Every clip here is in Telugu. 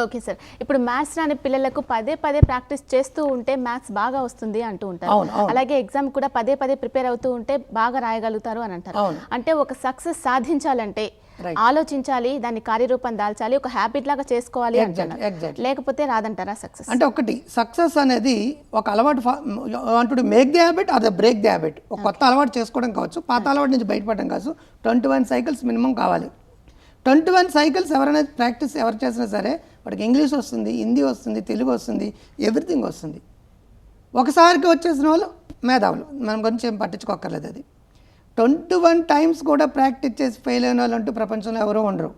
Okay sir. ఇప్పుడు మ్యాథ్స్ రాని పిల్లలకు పదే పదే ప్రాక్టీస్ చేస్తూ ఉంటే మ్యాథ్స్ బాగా వస్తుంది అంటూ ఉంటారు. అలాగే ఎగ్జామ్ కూడా పదే పదే ప్రిపేర్ అవుతూ ఉంటే బాగా రాయగలుగుతారు అని అంటారు. అంటే ఒక సక్సెస్ సాధించాలంటే. ఆలోచించాలి దాన్ని కార్యరూపం దాల్చాలి ఒక హ్యాబిట్ లాగా చేసుకోవాలి. లేకపోతే రాదంటారా సక్సెస్? అంటే ఒకటి సక్సెస్ అనేది ఒక అలవాటు అంటుడు make the habit or the break the habit ఒక కొత్త అలవాటు చేసుకోవడం కావచ్చు పాత అలవాటు నుంచి బయటపడడం కావచ్చు ట్వంటీ వన్ సైకిల్స్ మినిమం కావాలి. ట్వంటీ వన్ సైకిల్స్ ఎవరైనా ప్రాక్టీస్ ఎవరు చేసినా సరే వాడికి ఇంగ్లీష్ వస్తుంది హిందీ వస్తుంది తెలుగు వస్తుంది ఎవ్రీథింగ్ వస్తుంది. ఒకసారికి వచ్చేసిన వాళ్ళు మేధావులు. మనం గురించి ఏం పట్టించుకోక్కర్లేదు అది. ట్వంటీ వన్ టైమ్స్ కూడా ప్రాక్టీస్ చేసి ఫెయిల్ అయిన వాళ్ళు అంటూ ప్రపంచంలో ఎవరూ ఉండరు.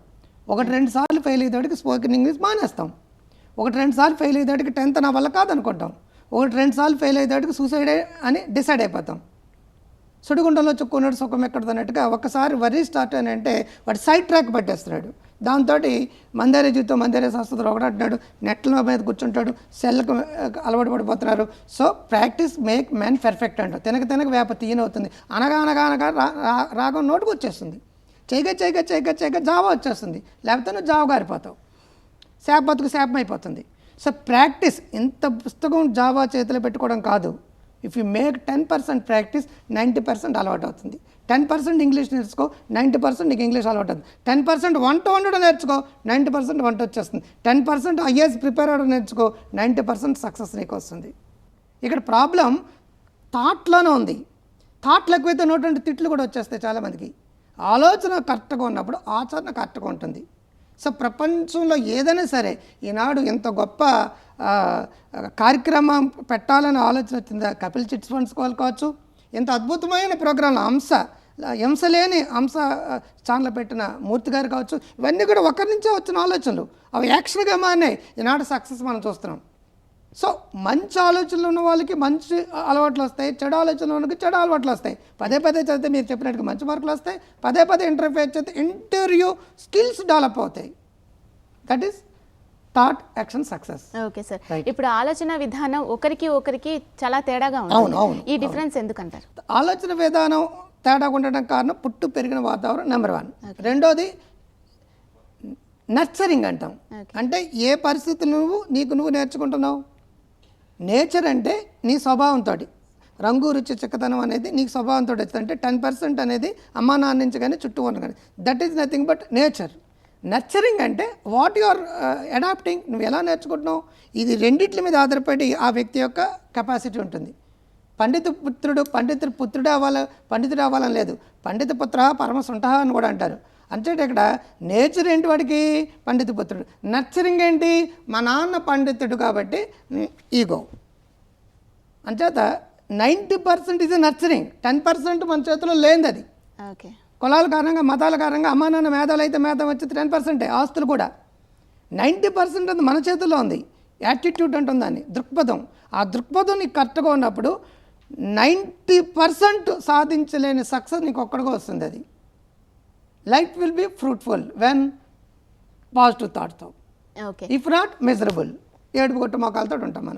ఒకటి రెండు సార్లు ఫెయిల్ అయ్యేటికి స్పోకెన్ ఇంగ్లీష్ మానేస్తాం. ఒకటి రెండు సార్లు ఫెయిల్ అయ్యేటికి టెన్త్ నా వల్ల కాదనుకుంటాం. ఒకటి రెండు సార్లు ఫెయిల్ అయ్యేటికి సూసైడ్ అని డిసైడ్ అయిపోతాం. సుడిగుండంలో చుక్కున్నాడు సుఖం ఎక్కడదు అన్నట్టుగా ఒక్కసారి వరి స్టార్ట్ అని అంటే వాడు సైడ్ ట్రాక్ పట్టేస్తున్నాడు. దాంతో మందేరే జీవితం మందేరే శాస్త్రం ఒకటంటున్నాడు నెట్ల మీద కూర్చుంటాడు సెల్లకు అలవాటు పడిపోతున్నారు. So practice make man perfect అంటారు. తినక తినక వేప తీయనవుతుంది అనగా అనగా అనగా రా- రా- రాగం నోటుకు వచ్చేస్తుంది. చేయగా చేయగా చేయగా చేయగా జావా వచ్చేస్తుంది. లేకపోతే నువ్వు జావ గారిపోతావు. శాప బతుకు శాపం అయిపోతుంది సో ప్రాక్టీస్ ఇంత పుస్తకం జావా చేతిలో పెట్టుకోవడం కాదు. If you make ten percent practice ninety percent అలవాటు అవుతుంది. టెన్ పర్సెంట్ ఇంగ్లీష్ నేర్చుకో నైంటీ పర్సెంట్ నీకు ఇంగ్లీష్ అలవాటు అవుతుంది. టెన్ పర్సెంట్ వంట వండడం నేర్చుకో నైంటీ పర్సెంట్ వంట వచ్చేస్తుంది. టెన్ పర్సెంట్ ఐఏఎస్ ప్రిపేర్ అవ్వడం నేర్చుకో నైంటీ పర్సెంట్ సక్సెస్ నీకు వస్తుంది. ఇక్కడ ప్రాబ్లం థాట్లోనే ఉంది. థాట్లు ఎక్కువైతే నోటువంటి తిట్లు కూడా వచ్చేస్తాయి చాలామందికి. ఆలోచన కరెక్ట్గా ఉన్నప్పుడు ఆచరణ కరెక్ట్గా ఉంటుంది. సో ప్రపంచంలో ఏదైనా సరే ఈనాడు ఎంత గొప్ప కార్యక్రమం పెట్టాలని ఆలోచన వచ్చిందా? కపిల్ చిట్స్ ఫండ్స్ కావచ్చు. ఎంత అద్భుతమైన ప్రోగ్రాంలు అంశ హింస లేని అంశ ఛానల్ పెట్టిన మూర్తి గారు కావచ్చు ఇవన్నీ కూడా ఒకరి నుంచే వచ్చిన ఆలోచనలు. అవి యాక్షన్గా మారినాయి. ఈనాడు సక్సెస్ మనం చూస్తున్నాం. సో మంచి ఆలోచనలు ఉన్న వాళ్ళకి మంచి అలవాట్లు వస్తాయి. చెడు ఆలోచనలు ఉన్నకి వాళ్ళకి చెడు అలవాట్లు వస్తాయి. పదే పదే చదివితే మీరు చెప్పినట్టుగా మంచి మార్కులు వస్తాయి. పదే పదే ఇంటర్వ్యూ చేస్తే ఇంటర్వ్యూ స్కిల్స్ డెవలప్ అవుతాయి. That is thought action success okay sir ఇప్పుడు ఆలోచన విధానం ఒకరికి ఒకరికి చాలా తేడాగా అవును, ఉంది అవును, ఈ డిఫరెన్స్ ఎందుకంటారు? ఆలోచన విధానం తేడా ఉండడం కారణం పుట్టు పెరిగిన వాతావరణం నెంబర్ వన్ రెండోది నర్చరింగ్ అంటాం. అంటే ఏ పరిస్థితులు నువ్వు నీకు నువ్వు నేర్చుకుంటున్నావు? నేచర్ అంటే నీ స్వభావంతో రంగు రుచి చిక్కతనం అనేది నీకు స్వభావంతో వచ్చింది అంటే టెన్ పర్సెంట్ అనేది అమ్మా నాన్న నుంచి కానీ చుట్టూ ఉన్న కానీ. That is nothing but nature nurturing అంటే వాట్ యు ఆర్ అడాప్టింగ్ నువ్వు ఎలా నేర్చుకుంటున్నావు? ఇది రెండిట్ల మీద ఆధారపడి ఆ వ్యక్తి యొక్క కెపాసిటీ ఉంటుంది. పండిత పుత్రుడు పండితుడు పుత్రుడు అవ్వాలి పండితుడు అవ్వాలని లేదు. పండిత పుత్ర పరమసుంఠ అని కూడా అంటారు. అంటే ఇక్కడ నేచర్ ఏంటి వాడికి? పండిత పుత్రుడు. నర్చరింగ్ ఏంటి? మా నాన్న పండితుడు కాబట్టి ఈగో. అంచేత నైంటీ పర్సెంట్ ఇది నర్చరింగ్. టెన్ పర్సెంట్ మన చేతిలో లేనిది అది. ఓకే. కులాల కారణంగా మతాల కారణంగా అమ్మా నాన్న మేధాలు అయితే మేధం వచ్చి టెన్ పర్సెంటే ఆస్తులు కూడా. నైంటీ పర్సెంట్ అది మన చేతుల్లో ఉంది. యాటిట్యూడ్ అంటుంది దాన్ని దృక్పథం. ఆ దృక్పథం నీకు కరెక్ట్గా ఉన్నప్పుడు నైంటీ పర్సెంట్ సాధించలేని సక్సెస్ నీకు ఒక్కడిగా వస్తుంది అది. Life will be fruitful when positive థాట్తో okay if not miserable ఏడుపు కొట్టు మొక్కలతో ఉంటాం మనం.